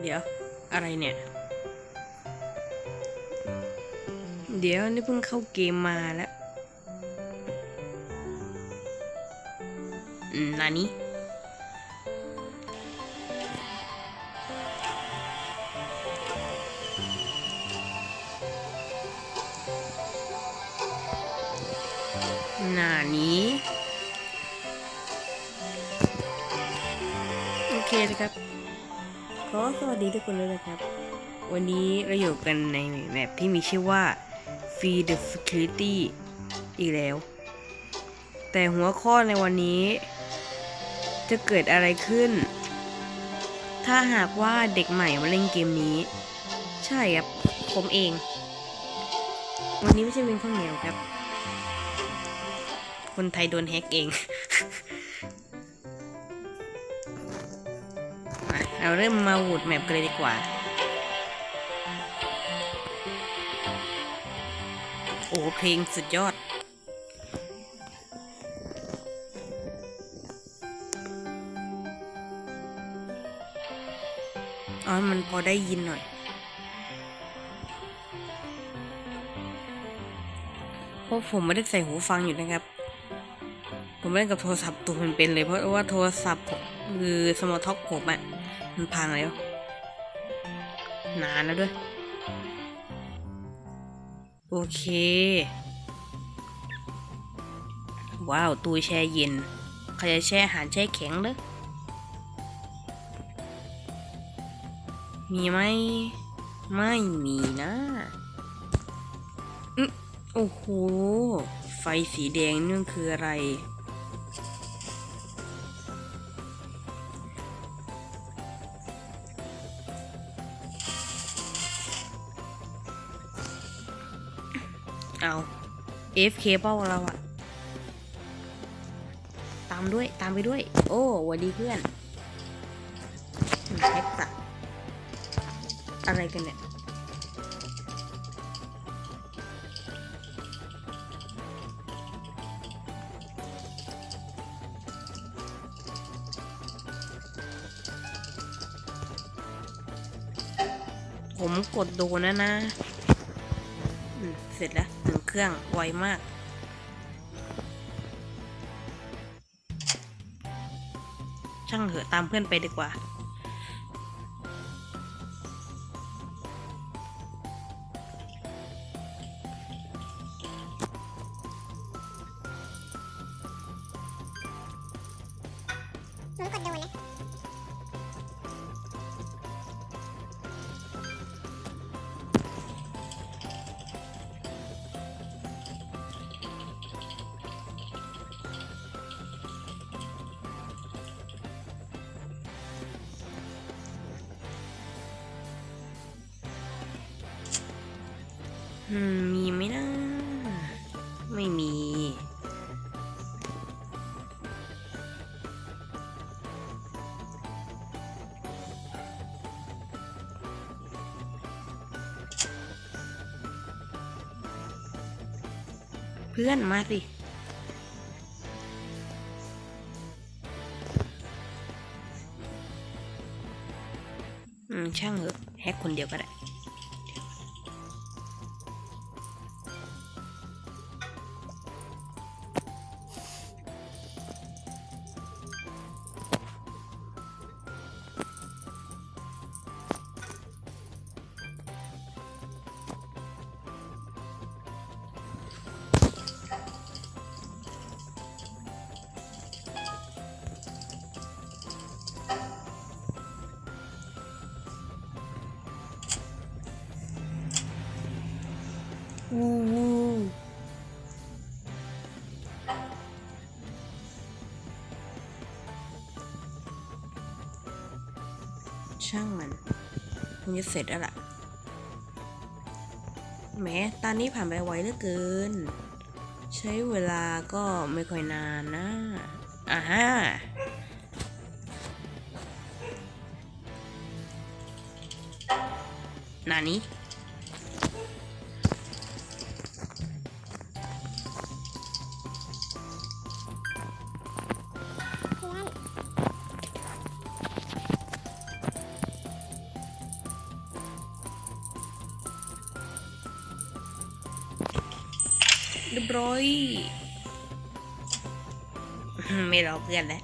เดี๋ยวอะไรเนี่ย เดี๋ยวนี่เพิ่งเข้าเกมมาแล้วอืมนานี้หน้านี้โอเคนะครับ ขอสวัสดีทุกคนเลยนะครับ วันนี้เราอยู่กันในแมปที่มีชื่อว่า Feed the Security อีกแล้ว แต่หัวข้อในวันนี้ จะเกิดอะไรขึ้น ถ้าหากว่าเด็กใหม่มาเล่นเกมนี้ ใช่ครับ ผมเอง วันนี้ไม่ใช่เป็นข้าวเหนียวครับ คนไทยโดนแฮกเอง เราเริ่มมาวูดแมปกันเลยดีกว่า โอ้เพลงสุดยอด อ๋อ มันพอได้ยินหน่อยเพราะผมไม่ได้ใส่หูฟังอยู่นะครับ ผมเล่นกับโทรศัพท์ตัวมันเป็นเลย เพราะว่าโทรศัพท์มคือสมอลท็อกผมอะ มันพังแล้ว นานแล้วด้วย โอเค ว้าวตู้แช่เย็นใครจะแช่อาหารแช่แข็งเด้อมีไหมไม่มีนะอึ๊ะโอ้โห ไฟสีแดงนั่นคืออะไร เอา F K เป้าเราอะตามด้วยตามไปด้วย โอ้หวัสดีเพื่อนแฮกสักอะไรกันเนี่ยผมกดโดนนะนะ เสร็จแล้วหนึ่งเครื่องไวมาก ช่างเหอะตามเพื่อนไปดีกว่าหนูกดดนนะ มีไหมนะ ไม่มี เพื่อนมาสิอืมช่างเหอะแฮกคนเดียวก็ได้ วู้วู้ช่างมันคงจะเสร็จแล้วล่ะแหมตอนนี้ผ่านไปไวเหลือเกิน ใช้เวลาก็ไม่ค่อยนานนะอ่าฮะนานี้เพื่อน ร้อย ไม่รอเพื่อนแล้ว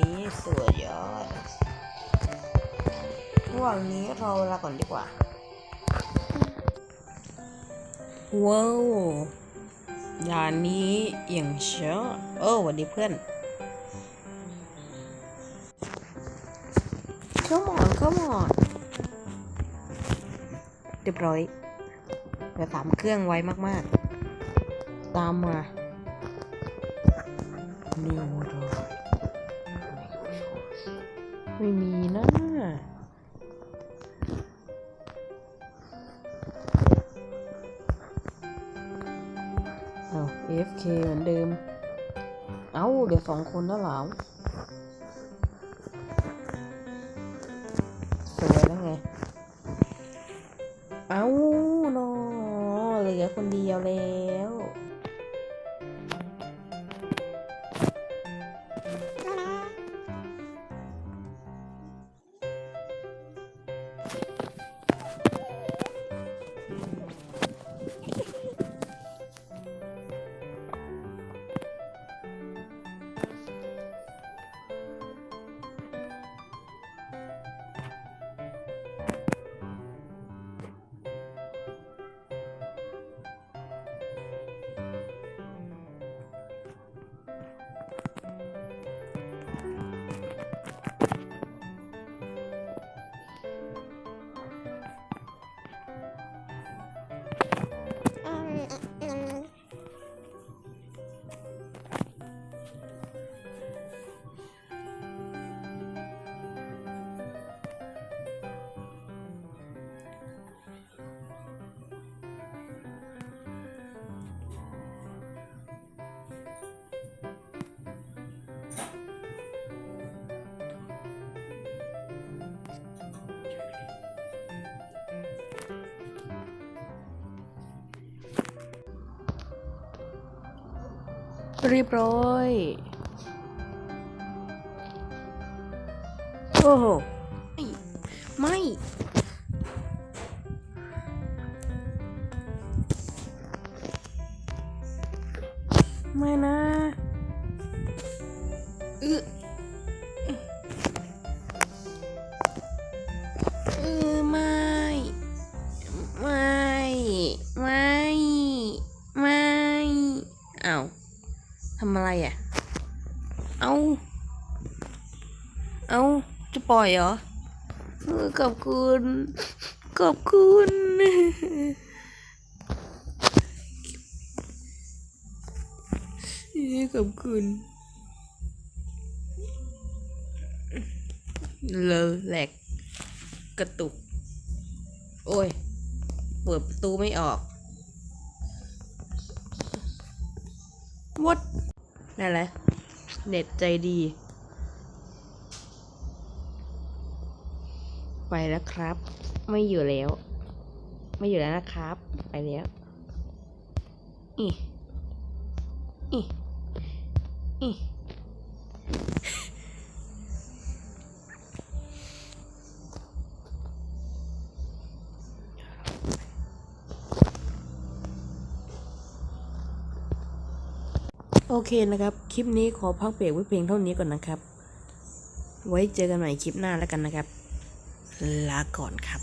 นี้สวยยอดระหว่างนี้เราเวลาก่อนดีกว่า ว้าวด่านนี้อย่างเชียวโอ้สวัสดีเพื่อน Come on come on เรียบร้อยเหลือสามเครื่องไว้มาก ๆ ตามมา New ไม่มีนะเอา AFK เหมือนเดิม เอาเดี๋ยวสองคนแล้วเหรอสวยแล้วไง เอานอเหลือคนเดียวแล้ว เรียบร้อย โอ้โห ไม่ ไม่นะำอะไรอะ เอาเอาจะปล่อยเหรอขอบคุณ ขอบคุณขอบคุณเลอแหลกกระตุก โอ้ย เปิดประตูไม่ออกวัด นั่นแหละ เน็ตใจดี ไปแล้วครับ ไม่อยู่แล้ว ไม่อยู่แล้วนะครับ ไปแล้วอีอีอี โอเคนะครับ คลิปนี้ขอพักเบรกไว้เพียงเท่านี้ก่อนนะครับ ไว้เจอกันใหม่คลิปหน้าแล้วกันนะครับ ลาก่อนครับ